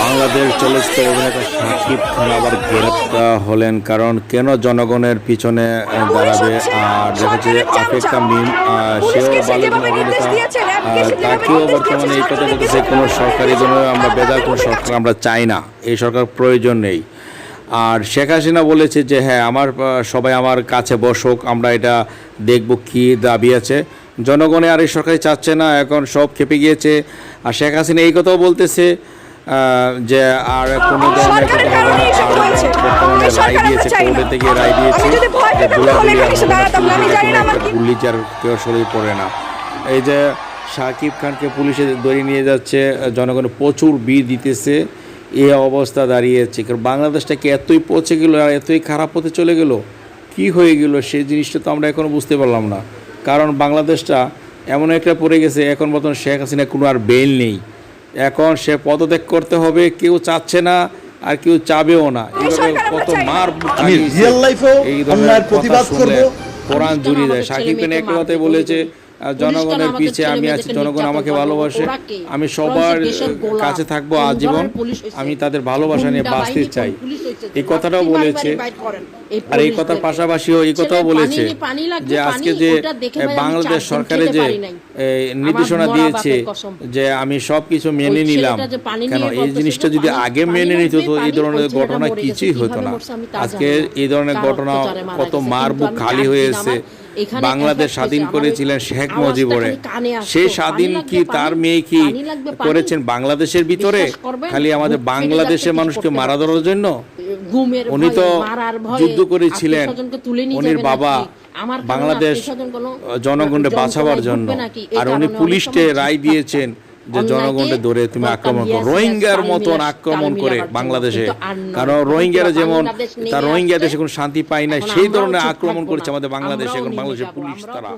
বাংলাদেশ চলচ্চিত্র অভিনেতা শাকিব খান আবার গ্রেপ্তার হলেন কারণ কেন জনগণের পিছনে দাঁড়াবে? আর দেখা যাচ্ছে যে মিম সেও একজন অভিনেতা। তাকেও বর্তমানে এই কথা বলতেছে কোনো সরকারি জন্য আমরা বেদার কোনো সরকার আমরা চাই না। এই সরকার প্রয়োজন নেই। আর শেখ হাসিনা বলেছে যে হ্যাঁ আমার সবাই আমার কাছে বসুক আমরা এটা দেখব কি দাবি আছে। জনগণে আর এই সরকারি চাচ্ছে না এখন সব খেপে গিয়েছে। আর শেখ হাসিনা এই কথাও বলতেছে যে আর কোনো ধরনের বর্তমানে রায় দিয়েছে রায় দিয়েছে। গুলি কেউ শরীর পড়ে না। এই যে সাকিব খানকে পুলিশে ধরে নিয়ে যাচ্ছে জনগণ প্রচুর বিষ দিতেছে এই অবস্থা দাঁড়িয়েছে। কারণ বাংলাদেশটাকে এতই পচে গেল আর এতই খারাপ হতে চলে গেল? কি হয়ে গেল? সেই জিনিসটা তো আমরা এখনও বুঝতে পারলাম না। কারণ বাংলাদেশটা এমন একটা পড়ে গেছে এখন বর্তমান শেখ হাসিনা কোনো আর বেল নেই। এখন সে পদত্যাগ করতে হবে কেউ চাচ্ছে না আর কেউ চাবেও না। এইভাবে কত মার আমি অন্যায়ের প্রতিবাদ কোরআন জুড়ি দেয়। সাকিব খান কথাই বলেছে জনগণের পিছিয়ে পিছে আমি আছি জনগণ আমাকে ভালোবাসে। আমি সবার। কাছে থাকব আজীবন? আমি তাদের ভালোবাসা নিয়ে বাঁচতে চাই? এই কথাটাও বলেছে। আর এই কথার। পাশাপাশিও এই কথাও বলেছে যে আজকে যে বাংলাদেশ সরকারে যে নির্দেশনা দিয়েছে যে আমি সব কিছু মেনে নিলাম। কেন এই জিনিসটা যদি আগে মেনে নিত তো এই ধরনের ঘটনা কিছুই হতো না। আজকে এই ধরনের ঘটনা কত। মার বুক খালি হয়েছে বাংলাদেশ স্বাধীন করেছিলেন শেখ মুজিবরে। সেই স্বাধীন কি তার মেয়ে কি। করেছেন? বাংলাদেশের ভিতরে খালি আমাদের বাংলাদেশের মানুষকে মারা ধরার জন্য ঘুমের উনি তো যুদ্ধ করেছিলেন। উনির বাবা বাংলাদেশ জনগণকে বাঁচাবার জন্য। আর উনি পুলিশকে রায় দিয়েছেন যে। জনগণকে ধরে তুমি আক্রমণ করো। রোহিঙ্গার মতন আক্রমণ করে বাংলাদেশে। কারণ রোহিঙ্গারা যেমন তার রোহিঙ্গা দেশে কোনো শান্তি পায় না সেই ধরনের আক্রমণ করছে। আমাদের বাংলাদেশে এখন বাংলাদেশের পুলিশ তারা।